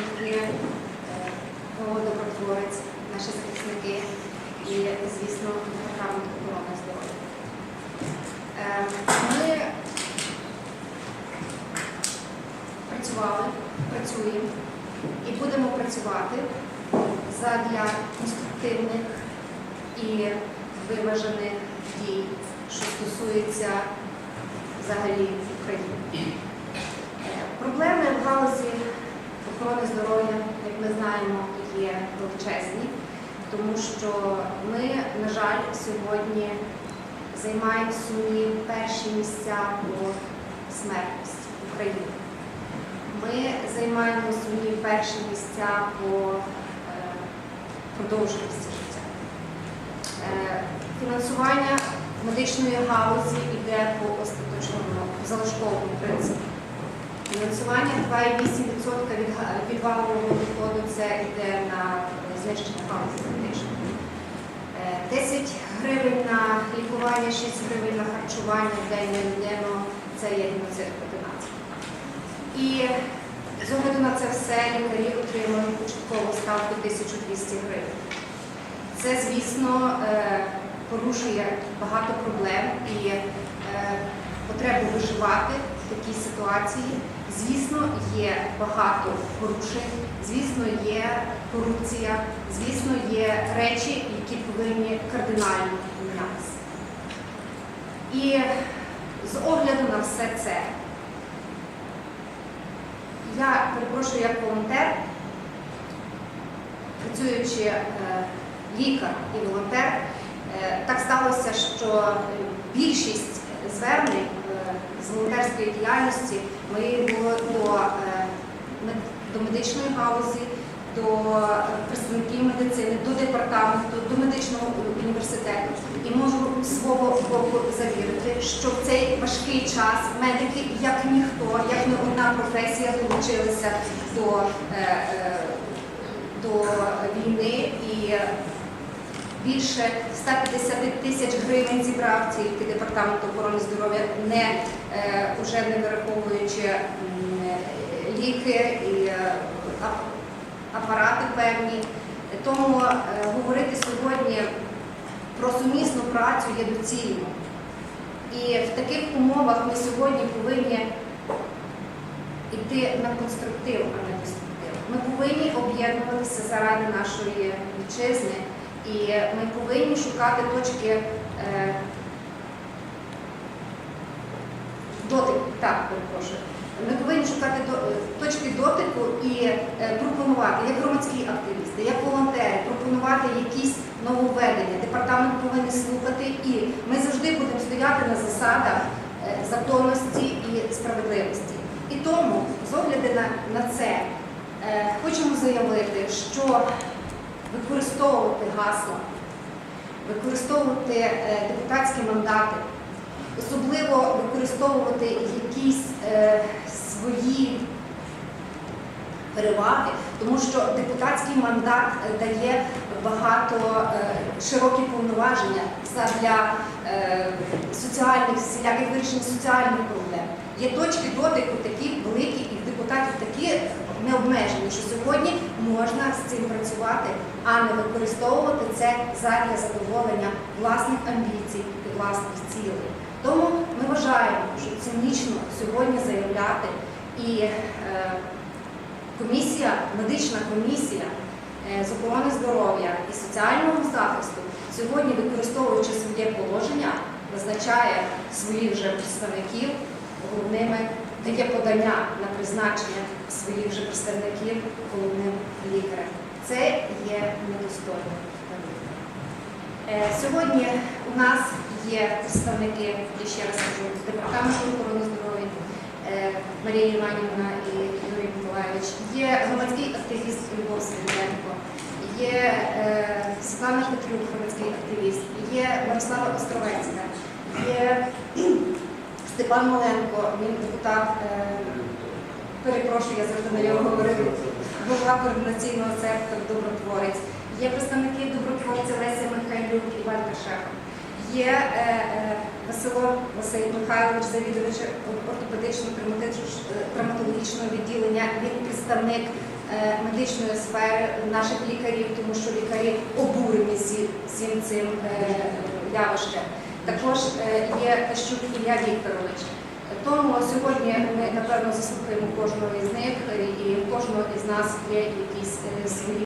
представники е, «Добротворець», наші захисники і, звісно, департамент охорони здоров'я. Е, Ми працювали, працюємо і будемо працювати задля конструктивних і виважених дій, що стосується взагалі України. Е, Проблеми в галузі охорони здоров'я, як ми знаємо, є величезні, тому що ми, на жаль, сьогодні займаємо сумні перші місця по смертності в Україні. Ми займаємо сумні перші місця по е, продовженості життя. Е, Фінансування медичної галузі йде по остаточному залишковому принципу. Фінансування 2,8% від, валового доходу це йде на знищення галузі медичної. Е, 10 гривень на лікування, 6 гривень на харчування в день на людину це є геноцид проти нації. І з огляду на це все лікарі отримують початкову ставку 1200 гривень. Це, звісно, е, порушує багато проблем і е, потребу виживати в такій ситуації. Звісно, є багато порушень, звісно, є корупція, звісно, є речі, які повинні кардинально мінятися. І з огляду на все це, я перепрошую як волонтер, працюючи е, лікар і волонтер, е, так сталося, що е, більшість звернень з волонтерської діяльності моєї було до, е, до медичної галузі, до е, представників медицини, до департаменту, до медичного університету. І можу свого боку завірити, що в цей важкий час медики, як ніхто, як не одна професія, долучилися до, е, е, до війни більше 150 тисяч гривень зібрав тільки департамент охорони здоров'я, не е, уже не вираховуючи е, ліки і е, апарати певні. Тому е, говорити сьогодні про сумісну працю є доцільно. І в таких умовах ми сьогодні повинні йти на конструктив, а не деструктив. Ми повинні об'єднуватися заради нашої вітчизни, і ми повинні шукати точки е, дотику. Так, перепрошую. Ми повинні шукати до- е, точки дотику і е, пропонувати, як громадські активісти, як волонтери, пропонувати якісь нововведення. Департамент повинен слухати, і ми завжди будемо стояти на засадах е, законності і справедливості. І тому, з огляду на, на це, е, хочемо заявити, що використовувати гасла, використовувати е, депутатські мандати, особливо використовувати якісь е, свої переваги, тому що депутатський мандат е, дає багато широкі повноваження для соціальних всіляких вирішень соціальних проблем. Є точки дотику такі великі, і в депутатів такі необмежені, що сьогодні можна з цим працювати, а не використовувати це задля задоволення власних амбіцій і власних цілей. Тому ми вважаємо, що цинічно сьогодні заявляти і е, комісія, медична комісія е, з охорони здоров'я і соціального захисту сьогодні, використовуючи своє положення, визначає своїх вже представників головними, дає подання на призначення своїх вже представників головним лікарем. Це є недостойно. Е, Сьогодні у нас є представники, я ще раз кажу, департаменту охорони здоров'я е, Марія Іванівна і Юрій Миколаївич, є громадський активіст Любов Свириденко, є е, Світлана Петрюк, громадський активіст, є Мирослава Островецька, є Степан Маленко, він депутат, е, перепрошую, я завжди на нього говорю, голова координаційного сектору Добротворець. Є представники добротворця Леся Михайлюк і Валька Шеха. Є е, е, Васило Василь Михайлович, завідувач ортопедично-травматологічного відділення. Він представник медичної сфери, наших лікарів, тому що лікарі обурені всім цим явищем. Також е, є Тащук Ілля Вікторович. Тому сьогодні ми напевно заслухаємо кожного із них, е, і в кожного із нас є якісь е, свої